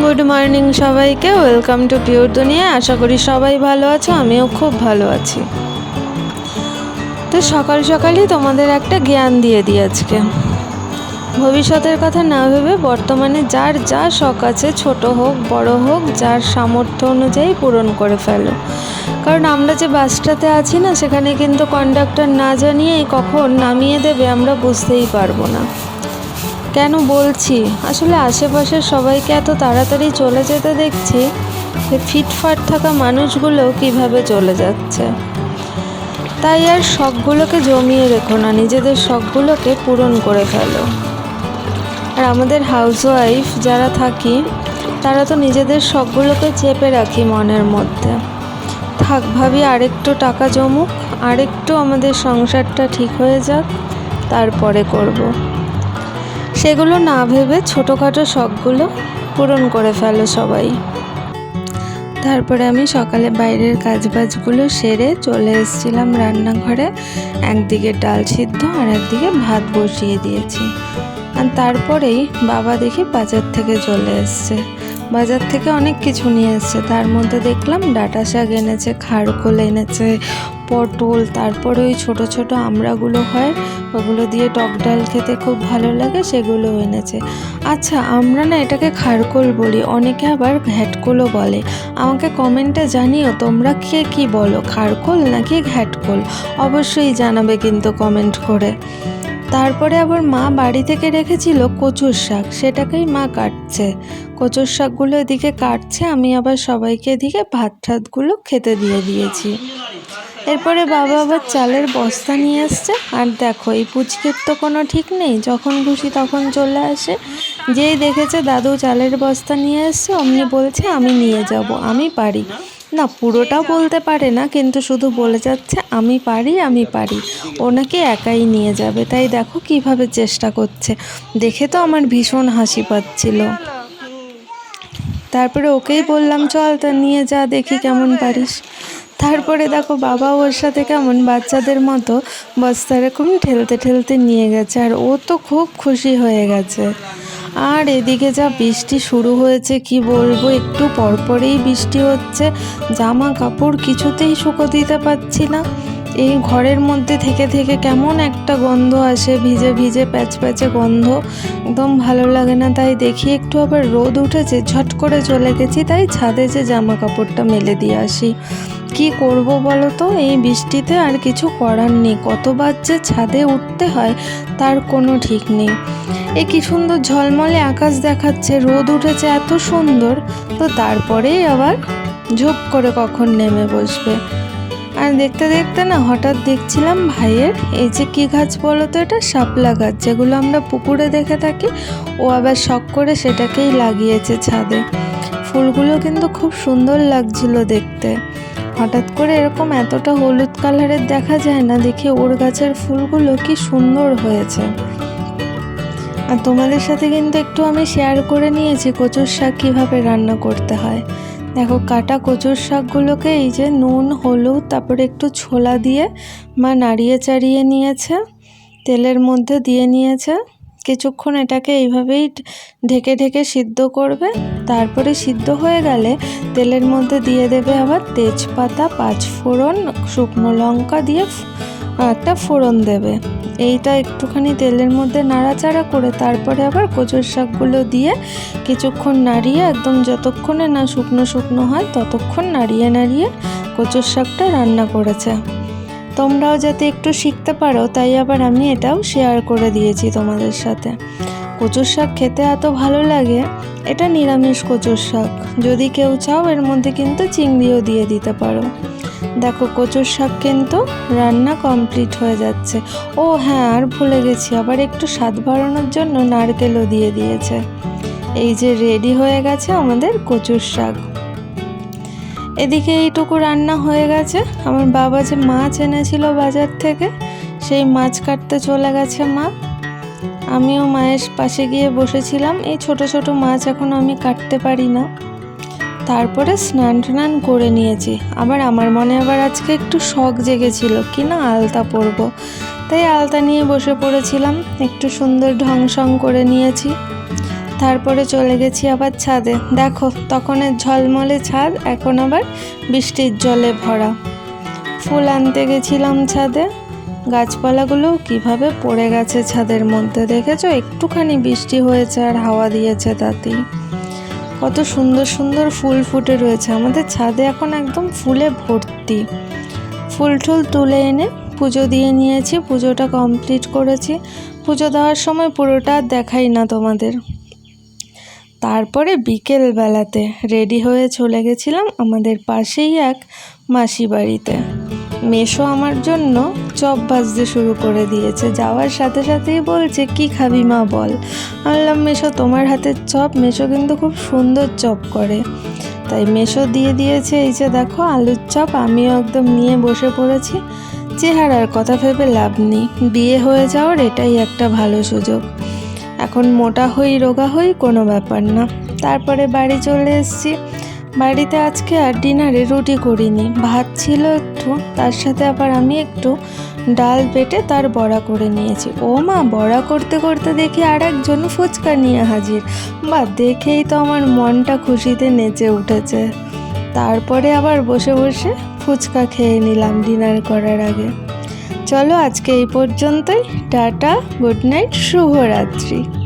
Good morning সবাইকে welcome to pure দুনিয়া আশা করি সবাই ভালো আছো, আমিও খুব ভালো আছি। তো সকাল সকালই তোমাদের একটা জ্ঞান দিয়ে দিই আজকে। ভবিষ্যতের কথা না ভেবে বর্তমানে যার যা শখ আছে, ছোট হোক, বড় হোক, যার সামর্থ্য অনুযায়ী পূরণ করে ফেলো। কারণ আমরা যে বাসটাতে আছি না, সেখানে কিন্তু কন্ডাক্টর না জানিয়েই কখন নামিয়ে দেবে আমরা বুঝতেই পারব না। কেন বলছি? আসলে আশেপাশের সবাইকে এত তাড়াতাড়ি চলে যেতে দেখছি, যে ফিটফাট থাকা মানুষগুলো কীভাবে চলে যাচ্ছে? তাই আর শখগুলোকে জমিয়ে রেখো না, নিজেদের শখগুলোকে পূরণ করে ফেলো। আর আমাদের হাউসওয়াইফ যারা থাকি, তারা তো নিজেদের শখগুলোকে চেপে রাখি মনের মধ্যে। থাক ভাবি, আরেকটু টাকা জমুক, আরেকটু আমাদের সংসারটা ঠিক হয়ে যাক, তারপরে করব। সেগুলো না ভেবে ছোটোখাটো শখগুলো পূরণ করে ফেলো সবাই। তারপরে আমি সকালে বাইরের কাজবাজগুলো সেরে চলে এসেছিলাম রান্নাঘরে। একদিকে ডাল সিদ্ধ আর একদিকে ভাত বসিয়ে দিয়েছি। আর তারপরেই বাবা দেখি বাজার থেকে চলে এসছে। বাজার থেকে অনেক কিছু নিয়ে এসছে। তার মধ্যে দেখলাম ডাটা শাক এনেছে, খারকোল এনেছে পটল তারপরে ওই ছোট ছোট আমড়াগুলো হয়, ওগুলো দিয়ে টক ডাল খেতে খুব ভালো লাগে সেগুলো এনেছে। আচ্ছা আমরা না এটাকে খারকোল বলি, অনেকে আবার ঘ্যাটকোলও বলে। আমাকে কমেন্টে জানিও, তোমরা কে কি বলো, খারকোল নাকি ঘ্যাটকোল? অবশ্যই জানাবে কিন্তু কমেন্ট করে। তারপরে আবার মা বাড়ি থেকে রেখেছিল কচুর শাক, সেটাকেই মা কাটছে। কচুর শাকগুলো এদিকে কাটছে, আমি আবার সবাইকে এদিকে ভাত ঠাতগুলো খেতে দিয়ে দিয়েছি। এরপরে বাবা আবার চালের বস্তা নিয়ে আসছে। আর দেখো, এই পুচকের তো কোনো ঠিক নেই। যখন খুশি তখন চলে আসে। যেই দেখেছে দাদু চালের বস্তা নিয়ে আসছে অমনি বলছে, আমি নিয়ে যাব, আমি পারি। না, পুরোটাও বলতে পারে না, কিন্তু শুধু বলে যাচ্ছে, আমি পারি আমি পারি। ওনাকে একাই নিয়ে যাবে। তাই দেখো কীভাবে চেষ্টা করছে। দেখে তো আমার ভীষণ হাসি পাচ্ছিল। তারপরে ওকেই বললাম, চল তা নিয়ে যা, দেখি কেমন পারিস। তারপরে দেখো বাবা ওর সাথে কেমন বাচ্চাদের মতো বস্তা এরকম ঠেলতে ঠেলতে নিয়ে গেছে, আর ও তো খুব খুশি হয়ে গেছে। আর এদিকে যা বৃষ্টি শুরু হয়েছে, কি বলব, একটু পরপরেই বৃষ্টি হচ্ছে, জামা কাপড় কিছুতেই শুকো দিতে পারছি না। এই ঘরের মধ্যে থেকে থেকে কেমন একটা গন্ধ আসে, ভিজে ভিজে প্যাচ প্যাচে গন্ধ, একদম ভালো লাগে না। তাই দেখি একটু আবার রোদ উঠেছে, ঝট করে চলে গেছি, তাই ছাদে যে জামা কাপড়টা মেলে দিয়ে আসি। কি করব বলো তো? এই বৃষ্টিতে আর কিছু করার নেই। কতবার যে ছাদে উঠতে হয়, তার কোনো ঠিক নেই। এ কি সুন্দর ঝলমলে আকাশ দেখাচ্ছে, রোদ উঠেছে, এত সুন্দর। তো তারপরেই আবার ঝুপ করে কখন নেমে বসবে? আর দেখতে দেখতে না হঠাৎ দেখছিলাম ভাইয়ের, এই যে কী গাছ বলো তো এটা? শাপলা গাছ, যেগুলো আমরা পুকুরে দেখে থাকি। ও আবার শখ করে সেটাকেই লাগিয়েছে ছাদে। ফুলগুলো কিন্তু খুব সুন্দর লাগছিল দেখতে। হঠাৎ করে এরকম এতটা হলুদ কালারের দেখা যায় না, দেখে ওর গাছের ফুলগুলো কি সুন্দর হয়েছে। আর তোমাদের সাথে কিন্তু একটু আমি শেয়ার করে নিয়েছি কচুর শাক কীভাবে রান্না করতে হয়। দেখো, কাটা কচুর শাকগুলোকে এই যে নুন, হলুদ, তারপরে একটু ছোলা দিয়ে মা নাড়িয়ে চাড়িয়ে নিয়েছে, তেলের মধ্যে দিয়ে নিয়েছে। কিছুক্ষণ এটাকে এইভাবেই ঢেকে ঢেকে সিদ্ধ করবে। তারপরে সিদ্ধ হয়ে গেলে তেলের মধ্যে দিয়ে দেবে আবার তেজপাতা, পাঁচফোড়ন, শুকনো লঙ্কা দিয়ে একটা ফোড়ন দেবে। এইটা একটুখানি তেলের মধ্যে নাড়াচাড়া করে তারপরে আবার কচুর শাকগুলো দিয়ে কিছুক্ষণ নাড়িয়ে একদম যতক্ষণে না শুকনো শুকনো হয় ততক্ষণ নাড়িয়ে নাড়িয়ে কচুর শাকটা রান্না করেছে। তোমরাও যাতে একটু শিখতে পারো, তাই আবার আমি এটাও শেয়ার করে দিয়েছি তোমাদের সাথে। কচুর শাক খেতে এত ভালো লাগে, এটা নিরামিষ কচুর শাক। যদি কেউ চাও, এর মধ্যে কিন্তু চিংড়িও দিয়ে দিতে পারো। দেখো, কচুর শাক কিন্তু রান্না কমপ্লিট হয়ে যাচ্ছে। ও হ্যাঁ আর ভুলে গেছি, আবার একটু স্বাদ বাড়ানোর জন্য নারকেলও দিয়ে দিয়েছে। এই যে রেডি হয়ে গেছে আমাদের কচুর শাক। এদিকে এইটুকু রান্না হয়ে গেছে। আমার বাবা যে মাছ এনেছিল বাজার থেকে, সেই মাছ কাটতে চলে গেছে মা। আমিও মায়ের পাশে গিয়ে বসেছিলাম। এই ছোট ছোট মাছ এখন আমি কাটতে পারি না। তারপরে স্নান টান করে নিয়েছি। আবার আমার মনে আবার আজকে একটু শখ জেগেছিল কি না আলতা পরব। তাই আলতা নিয়ে বসে পড়েছিলাম, একটু সুন্দর ঢং সং করে নিয়েছি। তারপরে চলে গেছি আবার ছাদে। দেখো, তখনের ঝলমলে ছাদ, এখন আবার বৃষ্টির জলে ভরা। ফুল আনতে গেছিলাম ছাদে। গাছপালাগুলো কীভাবে পড়ে গেছে ছাদের মধ্যে দেখেছ? একটুখানি বৃষ্টি হয়েছে আর হাওয়া দিয়েছে তাতেই। কত সুন্দর সুন্দর ফুল ফুটে রয়েছে। আমাদের ছাদে এখন একদম ফুলে ভর্তি। ফুল টুল তুলে এনে পুজো দিয়ে নিয়েছি, পুজোটা কমপ্লিট করেছি। পুজো দেওয়ার সময় পুরোটা দেখাই না তোমাদের। তারপরে বিকেল বেলাতে রেডি হয়ে চলে গেছিলাম আমাদের পাশেই এক মাসি বাড়িতে মেশো আমার জন্য। চপ ভাজতে শুরু করে দিয়েছে। যাওয়ার সাথে সাথেই বলছে, কি খাবি মা বল? বললাম মেশো, তোমার হাতের চপ। মেশো কিন্তু খুব সুন্দর চপ করে। তাই মেশো দিয়ে দিয়েছে, এই যে দেখো, আলুর চপ। আমিও একদম নিয়ে বসে পড়েছি। চেহারার কথা ভেবে লাভ নেই। বিয়ে হয়ে যাওয়ার এটাই একটা ভালো সুযোগ। এখন মোটা হই, রোগা হই কোনো ব্যাপার না। তারপরে বাড়ি চলে এসেছি। বাড়িতে আজকে আর ডিনারে রুটি করিনি। ভাত ছিল একটু, তার সাথে আবার আমি একটু ডাল বেটে তার বড়া করে নিয়েছি। ও মা, বড়া করতে করতে দেখি আর একজন ফুচকা নিয়ে হাজির। বা, দেখেই তো আমার মনটা খুশিতে নেচে উঠেছে। তারপরে আবার বসে বসে ফুচকা খেয়ে নিলাম ডিনার করার আগে। চলো আজকে এই পর্যন্তই। টাটা, গুড নাইট, শুভরাত্রি।